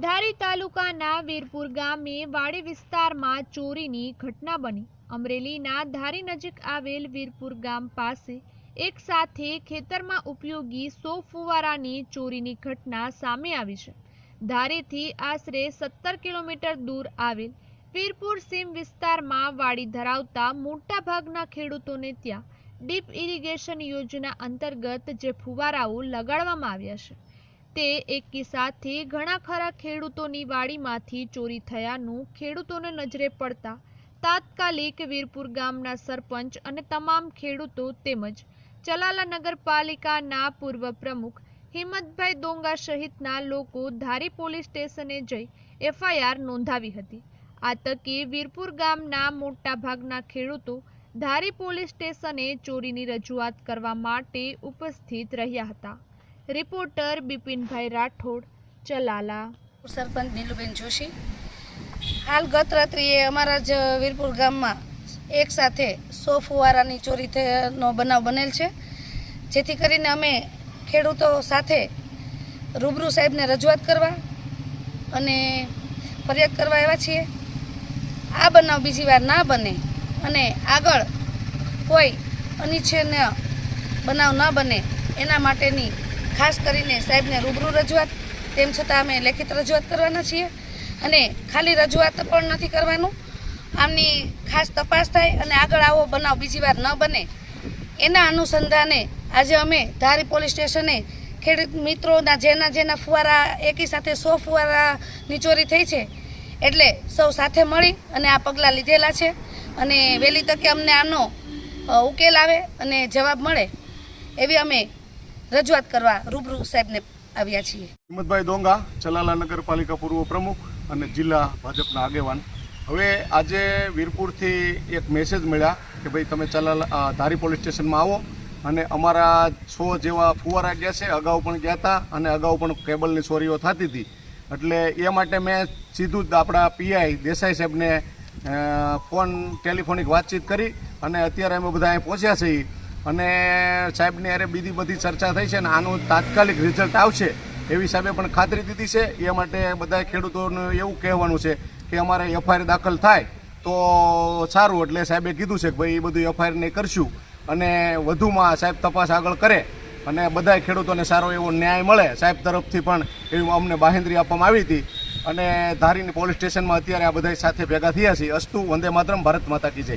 ધારી તાલુકાના વીરપુર ગામે વાડી વિસ્તારમાં ચોરીની ઘટના બની. અમરેલીના ધારી નજીક આવેલ વીરપુર ગામ પાસે એક સાથે ખેતરમાં ઉપયોગી સો ફુવારાની ચોરીની ઘટના સામે આવી છે. ધારીથી આશરે સત્તર કિલોમીટર દૂર આવેલ વીરપુર સીમ વિસ્તારમાં વાડી ધરાવતા મોટાભાગના ખેડૂતોને ત્યાં ડીપ ઇરિગેશન યોજના અંતર્ગત જે ફુવારાઓ લગાડવામાં આવ્યા છે. તે એકી સાથે ઘણા ખરા ખેડૂતોની વાડીમાંથી ચોરી થયાનું ખેડૂતોને નજરે પડતા તાત્કાલિક વીરપુર ગામના સરપંચ અને તમામ ખેડૂતો તેમજ ચલાલા નગરપાલિકાના પૂર્વ પ્રમુખ હિંમતભાઈ દોંગા સહિતના લોકો ધારી પોલીસ સ્ટેશને જઈ એફઆઈઆર નોંધાવી હતી. આ તકે વીરપુર ગામના મોટા ભાગના ખેડૂતો ધારી પોલીસ સ્ટેશને ચોરીની રજૂઆત કરવા માટે ઉપસ્થિત રહ્યા હતા. રિપોર્ટર બિપિનભાઈ રાઠોડ, ચલાલા. સરપંચ નીલુબેન જોશી. હાલ ગત રાત્રિએ અમારા જ વીરપુર ગામમાં એક સાથે સો ફુવારાની ચોરી નો બનાવ બનેલ છે. જેથી કરીને અમે ખેડૂતો સાથે રૂબરૂ સાહેબને રજૂઆત કરવા અને ફરિયાદ કરવા આવ્યા છીએ. આ બનાવ બીજી વાર ના બને અને આગળ કોઈ અનિચ્છનીય બનાવ ન બને એના માટેની ખાસ કરીને સાહેબને રૂબરૂ રજૂઆત, તેમ છતાં અમે લેખિત રજૂઆત કરવાના છીએ અને ખાલી રજૂઆત પણ નથી કરવાનું. આમની ખાસ તપાસ થાય અને આગળ આવો બનાવ બીજી વાર ન બને. એના અનુસંધાને આજે અમે ધારી પોલીસ સ્ટેશને ખેડૂત મિત્રોના જેના જેના ફુવારા એકી સાથે સો ફુવારાની ચોરી થઈ છે, એટલે સૌ સાથે મળી અને આ પગલાં લીધેલા છે અને વહેલી તકે અમને આનો ઉકેલ આવે અને જવાબ મળે. એવી અમે રજૂઆત કરવા રૂબરૂ સાહેબને આવ્યા છીએ. હિંમતભાઈ દોંગા ચલાલા નગરપાલિકા પૂર્વ પ્રમુખ અને જિલ્લા ભાજપના આગેવાન. હવે આજે વીરપુરથી એક મેસેજ મળ્યા કે ભાઈ તમે ચલાલા ધારી પોલીસ સ્ટેશનમાં આવો અને અમારા છો જેવા ફુવારા ગયા છે, અગાઉ પણ ગયા હતા અને અગાઉ પણ કેબલની ચોરીઓ થતી હતી. એટલે એ માટે મેં સીધું જ આપણા પીઆઈ દેસાઈ સાહેબને ફોન, ટેલિફોનિક વાતચીત કરી અને અત્યારે અમે બધા અહીં પહોંચ્યા છીએ. અને સાહેબની અરે બીજી બધી ચર્ચા થઈ છે ને આનું તાત્કાલિક રિઝલ્ટ આવશે એવી સાહેબે પણ ખાતરી દીધી છે. એ માટે બધા ખેડૂતોનું એવું કહેવાનું છે કે અમારે એફઆઈઆર દાખલ થાય તો સારું. એટલે સાહેબે કીધું છે કે ભાઈ, એ બધું એફઆઈઆર ને કરશું અને વધુમાં સાહેબ તપાસ આગળ કરે અને બધા ખેડૂતોને સારો એવો ન્યાય મળે. સાહેબ તરફથી પણ એવી અમને બાહેંધરી આપવામાં આવી હતી અને ધારીની પોલીસ સ્ટેશનમાં અત્યારે આ બધા સાથે ભેગા થયા છીએ. અસ્તુ વંદે માતરમ, ભારત માતા કી જય.